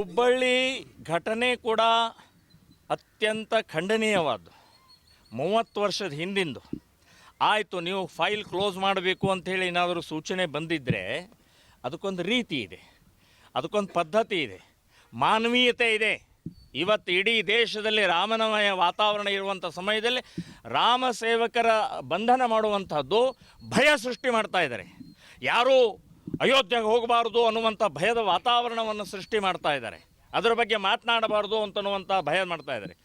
ಹುಬ್ಬಳ್ಳಿ ಘಟನೆ ಕೂಡ ಅತ್ಯಂತ ಖಂಡನೀಯವಾದ್ದು. ಮೂವತ್ತು ವರ್ಷದ ಹಿಂದಿಂದು. ಆಯಿತು, ನೀವು ಫೈಲ್ ಕ್ಲೋಸ್ ಮಾಡಬೇಕು ಅಂಥೇಳಿ ಏನಾದರೂ ಸೂಚನೆ ಬಂದಿದ್ದರೆ ಅದಕ್ಕೊಂದು ರೀತಿ ಇದೆ. ಅದಕ್ಕೊಂದು ಪದ್ಧತಿ ಇದೆ. ಮಾನವೀಯತೆ ಇದೆ. ಇವತ್ತು ಇಡೀ ದೇಶದಲ್ಲಿ ರಾಮನಮಯ ವಾತಾವರಣ ಇರುವಂಥ ಸಮಯದಲ್ಲಿ ರಾಮ ಸೇವಕರ ಬಂಧನ ಮಾಡುವಂಥದ್ದು ಭಯ ಸೃಷ್ಟಿ ಮಾಡ್ತಾ ಇದ್ದಾರೆ. ಯಾರೂ ಅಯೋಧ್ಯೆಗೆ ಹೋಗಬಾರ್ದು ಅನ್ನುವಂಥ ಭಯದ ವಾತಾವರಣವನ್ನು ಸೃಷ್ಟಿ ಮಾಡ್ತಾ ಇದ್ದಾರೆ. ಅದರ ಬಗ್ಗೆ ಮಾತನಾಡಬಾರ್ದು ಅಂತನ್ನುವಂಥ ಭಯ ಮಾಡ್ತಾ ಇದ್ದಾರೆ.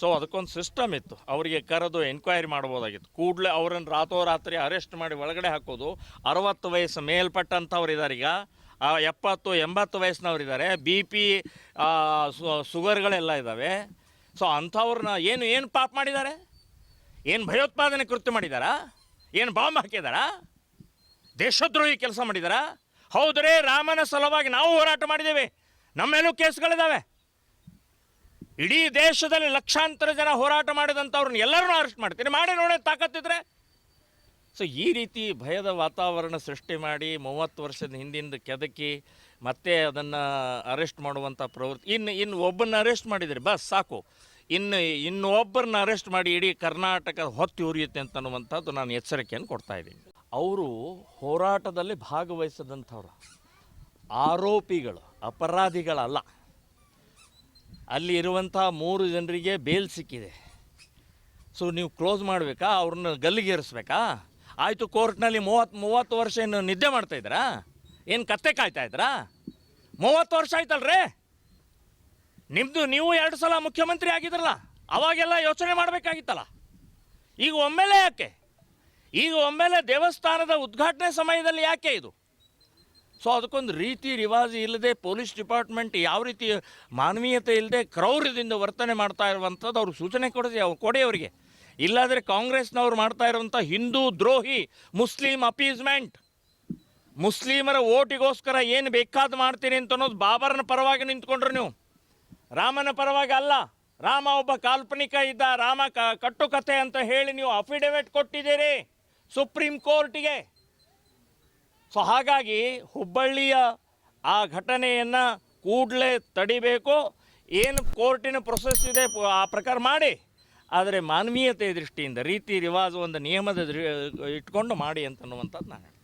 ಸೊ ಅದಕ್ಕೊಂದು ಸಿಸ್ಟಮ್ ಇತ್ತು. ಅವರಿಗೆ ಕರೆದು ಎನ್ಕ್ವೈರಿ ಮಾಡ್ಬೋದಾಗಿತ್ತು. ಕೂಡಲೇ ಅವರನ್ನು ರಾತೋರಾತ್ರಿ ಅರೆಸ್ಟ್ ಮಾಡಿ ಒಳಗಡೆ ಹಾಕೋದು, ಅರವತ್ತು ವಯಸ್ಸು ಮೇಲ್ಪಟ್ಟಂಥವ್ರು ಇದ್ದಾರೆ ಈಗ. ಎಪ್ಪತ್ತು, ಎಂಬತ್ತು ವಯಸ್ಸಿನವ್ರು ಬಿ ಪಿ ಸುಗರ್ಗಳೆಲ್ಲ ಇದ್ದಾವೆ ಸೊ ಅಂಥವ್ರನ್ನ ಏನು ಏನು ಪಾಪ ಮಾಡಿದ್ದಾರೆ? ಏನು ಭಯೋತ್ಪಾದನೆ ಕೃತ್ಯ ಮಾಡಿದ್ದಾರಾ? ಏನು ಬಾಂಬ್ ಹಾಕಿದಾರಾ ದೇಶದ್ರೋಹಿ ಕೆಲಸ ಮಾಡಿದಾರ? ಹೌದ್ರೆ, ರಾಮನ ಸಲುವಾಗಿ ನಾವು ಹೋರಾಟ ಮಾಡಿದ್ದೇವೆ. ನಮ್ಮ ಮೇಲೂ ಕೇಸ್ಗಳಿದ್ದಾವೆ ಇಡೀ ದೇಶದಲ್ಲಿ ಲಕ್ಷಾಂತರ ಜನ ಹೋರಾಟ ಮಾಡಿದಂಥವ್ರನ್ನ ಎಲ್ಲರನ್ನೂ ಅರೆಸ್ಟ್ ಮಾಡ್ತೀನಿ ಮಾಡಿ ನೋಡಿ ತಾಕತ್ತಿದ್ರೆ. ಸೊ ಈ ರೀತಿ ಭಯದ ವಾತಾವರಣ ಸೃಷ್ಟಿ ಮಾಡಿ ಮೂವತ್ತು ವರ್ಷದ ಹಿಂದಿಂದ ಕೆದಕಿ ಮತ್ತೆ ಅದನ್ನು ಅರೆಸ್ಟ್ ಮಾಡುವಂಥ ಪ್ರವೃತ್ತಿ. ಇನ್ನು ಇನ್ನು ಒಬ್ಬನ್ನ ಅರೆಸ್ಟ್ ಮಾಡಿದರೆ, ಬಸ್, ಸಾಕು. ಇನ್ನು ಇನ್ನು ಒಬ್ಬರನ್ನ ಅರೆಸ್ಟ್ ಮಾಡಿ ಇಡೀ ಕರ್ನಾಟಕ ಹೊತ್ತಿ ಉರಿಯುತ್ತೆ ಅಂತ ಅನ್ನುವಂಥದ್ದು ನಾನು ಎಚ್ಚರಿಕೆಯನ್ನು ಕೊಡ್ತಾ ಇದ್ದೀನಿ. ಅವರು ಹೋರಾಟದಲ್ಲಿ ಭಾಗವಹಿಸಿದಂಥವ್ರು. ಆರೋಪಿಗಳು, ಅಪರಾಧಿಗಳಲ್ಲ. ಅಲ್ಲಿ ಇರುವಂಥ ಮೂರು ಜನರಿಗೆ ಬೇಲ್ ಸಿಕ್ಕಿದೆ. ಸೊ ನೀವು ಕ್ಲೋಸ್ ಮಾಡಬೇಕಾ? ಅವ್ರನ್ನ ಗಲ್ಲಿಗೇರಿಸ್ಬೇಕಾ? ಆಯಿತು, ಕೋರ್ಟ್ನಲ್ಲಿ ಮೂವತ್ತು ಮೂವತ್ತು ವರ್ಷ ಏನು ನಿದ್ದೆ ಮಾಡ್ತಾ ಇದ್ದೀರಾ? ಏನು ಕತ್ತೆ ಕಾಯ್ತಾ ಇದ್ರಾ ಮೂವತ್ತು ವರ್ಷ ಆಯ್ತಲ್ರೇ? ನಿಮ್ಮದು ನೀವು ಎರಡು ಸಲ ಮುಖ್ಯಮಂತ್ರಿ ಆಗಿದ್ರಲ್ಲ, ಅವಾಗೆಲ್ಲ ಯೋಚನೆ ಮಾಡಬೇಕಾಗಿತ್ತಲ್ಲ. ಈಗ ಒಮ್ಮೆಲೇ ಯಾಕೆ? ಈಗ ಒಮ್ಮೆಲೆ ದೇವಸ್ಥಾನದ ಉದ್ಘಾಟನೆ ಸಮಯದಲ್ಲಿ ಯಾಕೆ ಇದು? ಸೊ ಅದಕ್ಕೊಂದು ರೀತಿ ರಿವಾಜು ಇಲ್ಲದೆ ಪೊಲೀಸ್ ಡಿಪಾರ್ಟ್ಮೆಂಟ್ ಯಾವ ರೀತಿ ಮಾನವೀಯತೆ ಇಲ್ಲದೆ ಕ್ರೌರ್ಯದಿಂದ ವರ್ತನೆ ಮಾಡ್ತಾ ಇರುವಂಥದ್ದು ಅವ್ರು ಸೂಚನೆ ಕೊಡದೆ ಕೊಡಿ ಅವರಿಗೆ. ಇಲ್ಲಾದರೆ ಕಾಂಗ್ರೆಸ್ನವ್ರು ಮಾಡ್ತಾ ಇರುವಂಥ ಹಿಂದೂ ದ್ರೋಹಿ, ಮುಸ್ಲಿಂ ಅಪೀಸ್ಮೆಂಟ್. ಮುಸ್ಲಿಮರ ಓಟಿಗೋಸ್ಕರ ಏನು ಬೇಕಾದ ಮಾಡ್ತೀನಿ ಅಂತ ಅನ್ನೋದು ಬಾಬರನ ಪರವಾಗಿ ನಿಂತ್ಕೊಂಡ್ರು ನೀವು. ರಾಮನ ಪರವಾಗಿ ಅಲ್ಲ. ರಾಮ ಒಬ್ಬ ಕಾಲ್ಪನಿಕ ಇದ್ದ, ರಾಮ ಕಟ್ಟುಕತೆ ಅಂತ ಹೇಳಿ ನೀವು ಅಫಿಡವಿಟ್ ಕೊಟ್ಟಿದ್ದೀರಿ. ಸುಪ್ರೀಂ ಕೋರ್ಟಿಗೆ. ಸೊ ಹಾಗಾಗಿ ಹುಬ್ಬಳ್ಳಿಯ ಆ ಘಟನೆಯನ್ನು ಕೂಡಲೇ ತಡಿಬೇಕು. ಏನು ಕೋರ್ಟಿನ ಪ್ರೊಸೆಸ್ ಇದೆ ಆ ಪ್ರಕಾರ ಮಾಡಿ. ಆದರೆ ಮಾನವೀಯತೆ ದೃಷ್ಟಿಯಿಂದ ರೀತಿ ರಿವಾಜು ಒಂದು ನಿಯಮದ ಇಟ್ಕೊಂಡು ಮಾಡಿ ಅಂತನ್ನುವಂಥದ್ದು ನಾನು ಹೇಳ್ತೀನಿ.